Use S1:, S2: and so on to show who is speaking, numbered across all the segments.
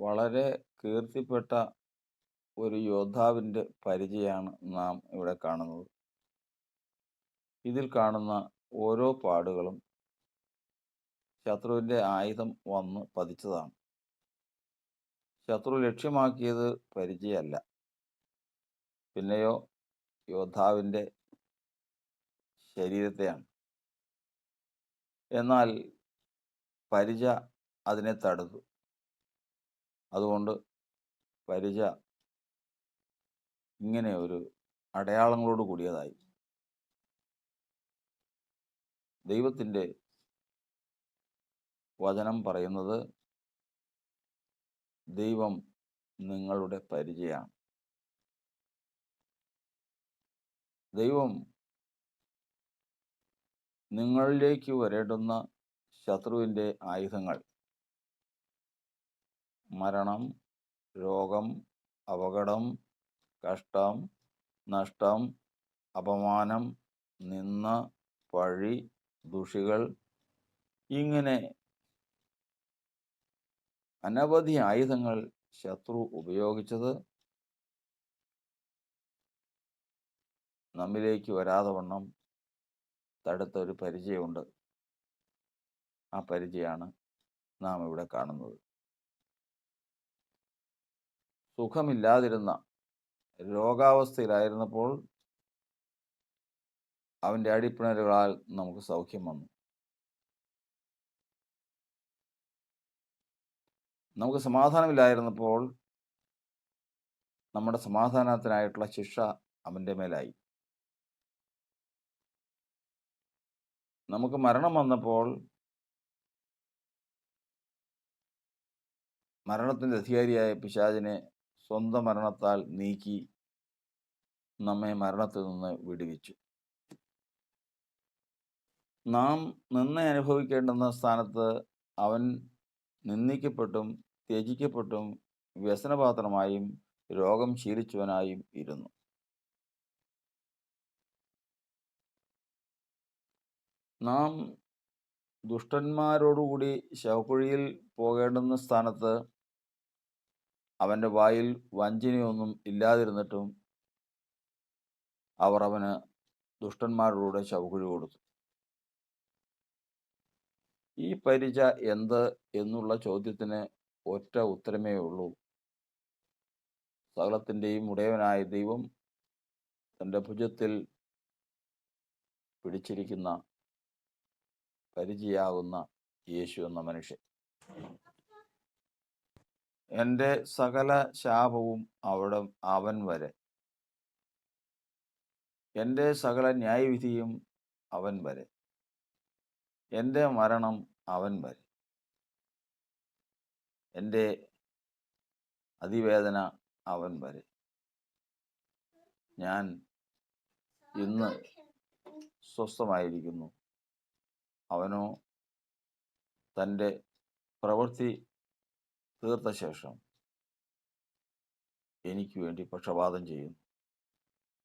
S1: വളരെ കീർത്തിപ്പെട്ട ഒരു യോദ്ധാവിന്റെ പരിചയമാണ് നാം ഇവിടെ കാണുന്നത്. ഇതിൽ കാണുന്ന ഓരോ പാടുകളും ശത്രുവിന്റെ ആയുധം വന്ന് പതിച്ചതാണ്. ശത്രു ലക്ഷ്യമാക്കിയത് പരിചയമല്ല. പിന്നെയോ യോദ്ധാവിന്റെ ശരീരത്തെയാണ്. എന്നാൽ പരിച അതിനെ തടുത്തു. അതുകൊണ്ട് പരിച ഇങ്ങനെ ഒരു അടയാളങ്ങളോട് കൂടിയതായി. ദൈവത്തിന്റെ വചനം പറയുന്നത് ദൈവം നിങ്ങളുടെ പരിചയമാണ് ദൈവം നിങ്ങളിലേക്ക് വരേണ്ടുന്ന ശത്രുവിന്റെ ആയുധങ്ങൾ മരണം രോഗം അപകടം കഷ്ടം നഷ്ടം അപമാനം നിന്ന പഴി ദുഷികൾ ഇങ്ങനെ അനവധി ആയുധങ്ങൾ ശത്രു ഉപയോഗിച്ചത് നമ്മിലേക്ക് വരാതെ വണ്ണം തടുത്ത ഒരു പരിചയമുണ്ട്. ആ പരിചയമാണ് നാം ഇവിടെ കാണുന്നത്. സുഖമില്ലാതിരുന്ന രോഗാവസ്ഥയിലായിരുന്നപ്പോൾ അവന്റെ അടിപ്പിണരുകളാൽ നമുക്ക് സൗഖ്യം വന്നു. നമുക്ക് സമാധാനമില്ലായിരുന്നപ്പോൾ നമ്മുടെ സമാധാനത്തിനായിട്ടുള്ള ശിക്ഷ അവന്റെ മേലായി. നമുക്ക് മരണം വന്നപ്പോൾ മരണത്തിന്റെ അധികാരിയായ പിശാചിനെ സ്വന്തം മരണത്താൽ നീക്കി നമ്മെ മരണത്തിൽ നിന്ന് വിടുവിച്ചു. നാം നിന്നെ അനുഭവിക്കേണ്ടുന്ന സ്ഥാനത്ത് അവൻ നിന്ദിക്കപ്പെട്ടും ത്യജിക്കപ്പെട്ടും വ്യസനപാത്രമായും രോഗം ശീലിച്ചവനായും ഇരുന്നു. നാം ദുഷ്ടന്മാരോടുകൂടി ശവക്കുഴിയിൽ പോകേണ്ടുന്ന സ്ഥാനത്ത് അവന്റെ വായിൽ വഞ്ചനയൊന്നും ഇല്ലാതിരുന്നിട്ടും അവർ അവന് ദുഷ്ടന്മാരുടെ ശവക്കുഴി കൊടുത്തു. ഈ പരിച എന്ത് എന്നുള്ള ചോദ്യത്തിന് ഒറ്റ ഉത്തരമേ ഉള്ളൂ. സകലത്തിന്റെയും ഉടയവനായ ദൈവം തന്റെ ഭുജത്തിൽ പിടിച്ചിരിക്കുന്ന പരിചയാകുന്ന യേശു എന്ന മനുഷ്യൻ. എന്റെ സകല ശാപവും അവിടം അവൻ വരെ. എന്റെ സകല ന്യായവിധിയും അവൻ വരെ. എന്റെ മരണം അവൻ വരെ. എന്റെ അതിവേദന അവൻ വരെ. ഞാൻ ഇന്ന് സ്വസ്ഥമായിരിക്കുന്നു. അവനോ തന്റെ പ്രവൃത്തി തീർത്ത ശേഷം എനിക്ക് വേണ്ടി പക്ഷപാതം ചെയ്യുന്നു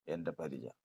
S1: എന്റെ പരിചയം